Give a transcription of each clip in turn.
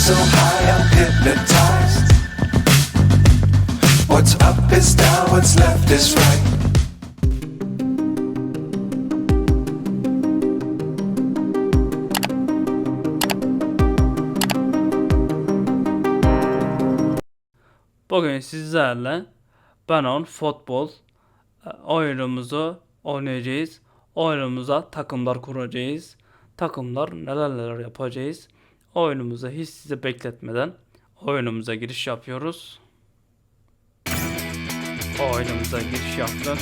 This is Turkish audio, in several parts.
so high, I'm hypnotized. What's up is down, what's left is right. Bugün sizlerle Banon Futbol e, oyunumuzu oynayacağız. Oyunumuza takımlar kuracağız. Takımlar neler neler yapacağız. Oyunumuza hiç sizi bekletmeden oyunumuza giriş yapıyoruz. Oyunumuza giriş yaptık.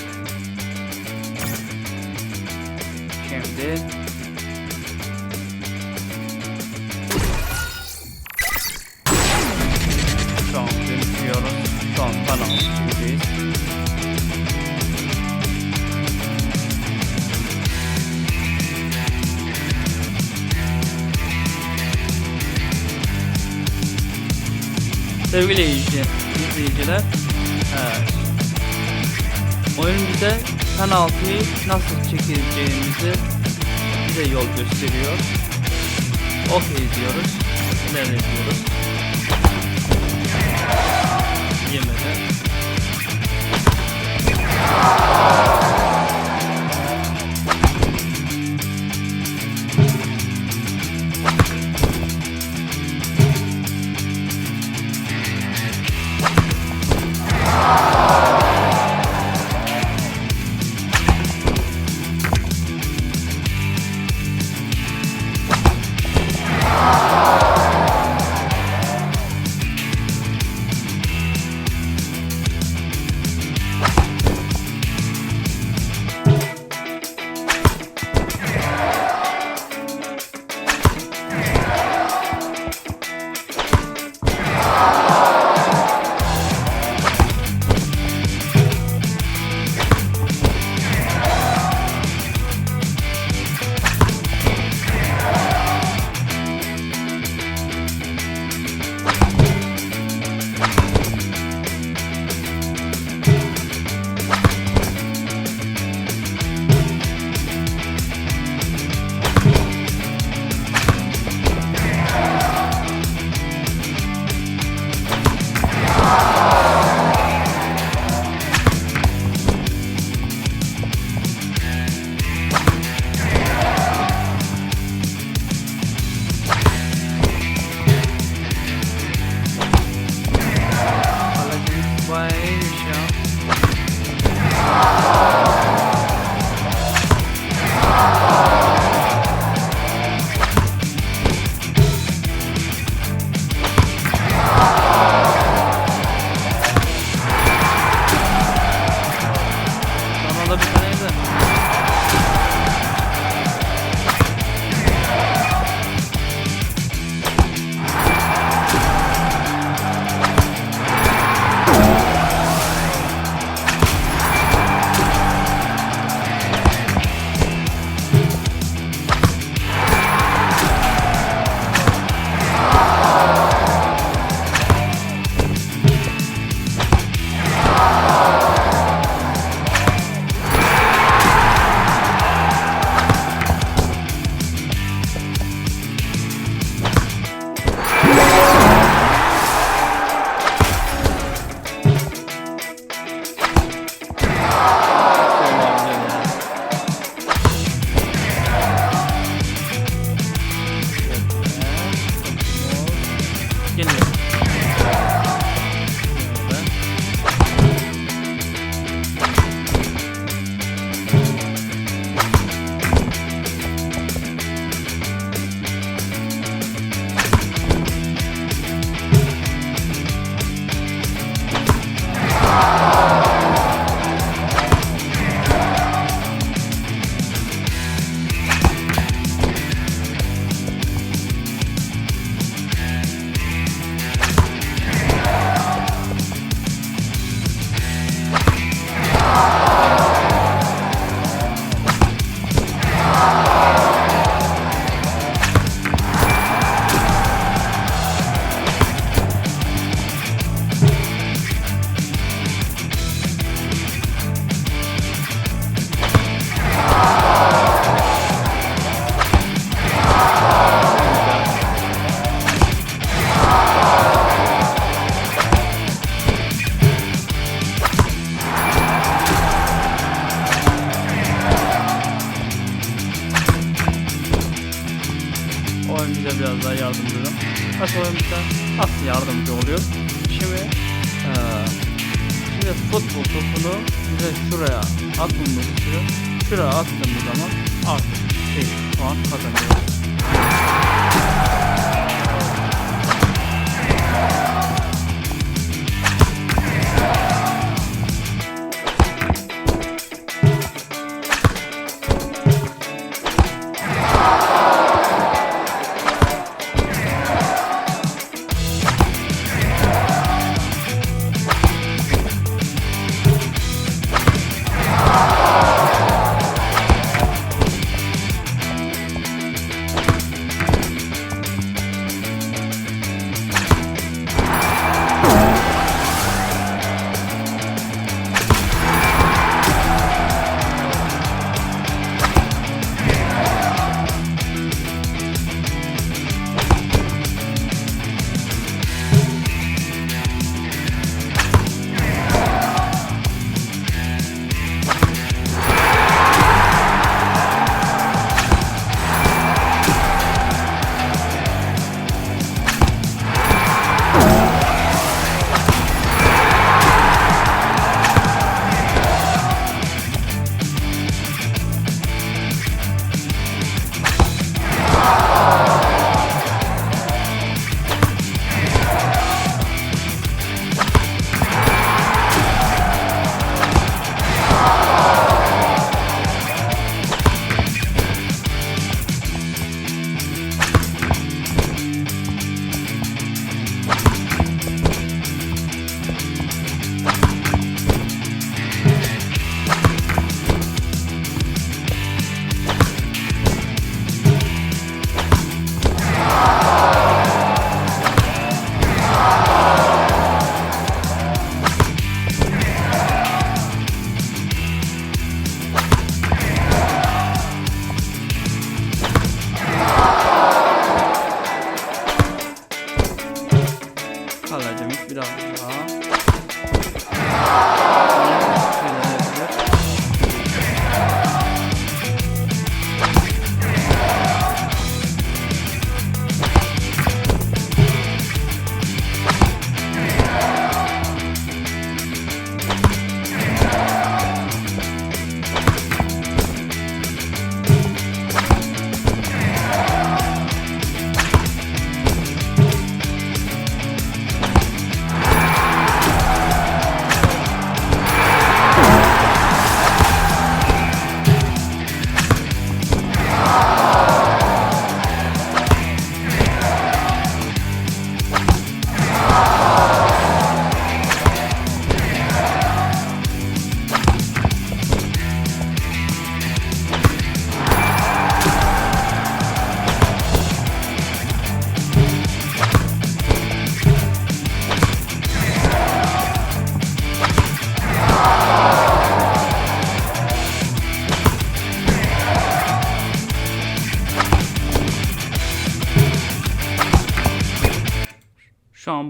Şimdi Sevgili izleyici- izleyiciler, oyun bize penaltıyı nasıl çekileceğimizi bize yol gösteriyor. Okey diyoruz, ilerliyoruz. Yemedi.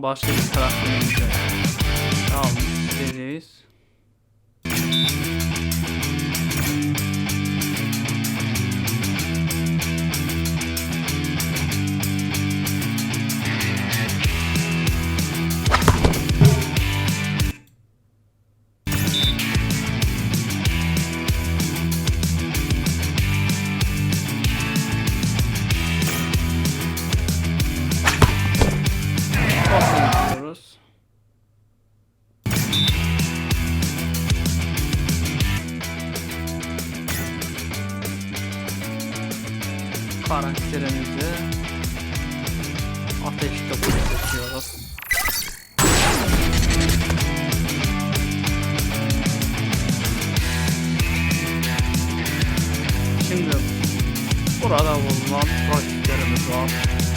başka bir taraftan karakterimizi ateşte buluşturuyoruz. Şimdi burada bulunan rakiplerimiz var.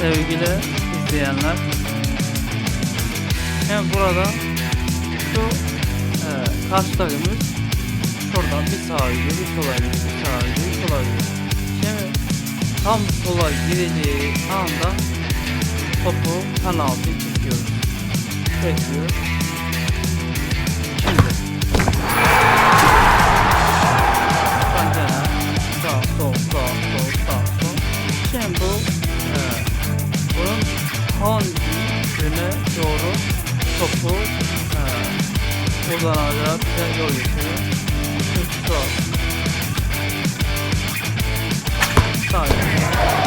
Sevgili izleyenler. Hem burada şu e, karşı şuradan bir sağa gidiyor, bir sola gidiyor, bir sağa gidiyor, bir sola gidiyor. Şimdi tam sola gideceği anda topu penaltı çekiyoruz. Bekliyoruz. 10 güne doğru topu e, kullanarak yol geçiyor. Çünkü sağ. Sadece.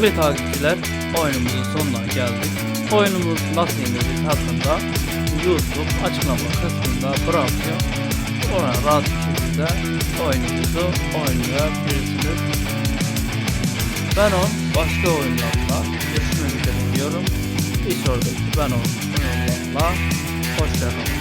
Sevgili takipçiler, oyunumuzun sonuna geldik. Oyunumuz nasıl indirdik hakkında YouTube açıklama kısmında bırakıyor. Oradan rahat bir şekilde oyunumuzu oynayabilirsiniz. Ben on başka oyunlarla görüşmek üzere diyorum. Bir sonraki ben on oyunlarla hoşçakalın.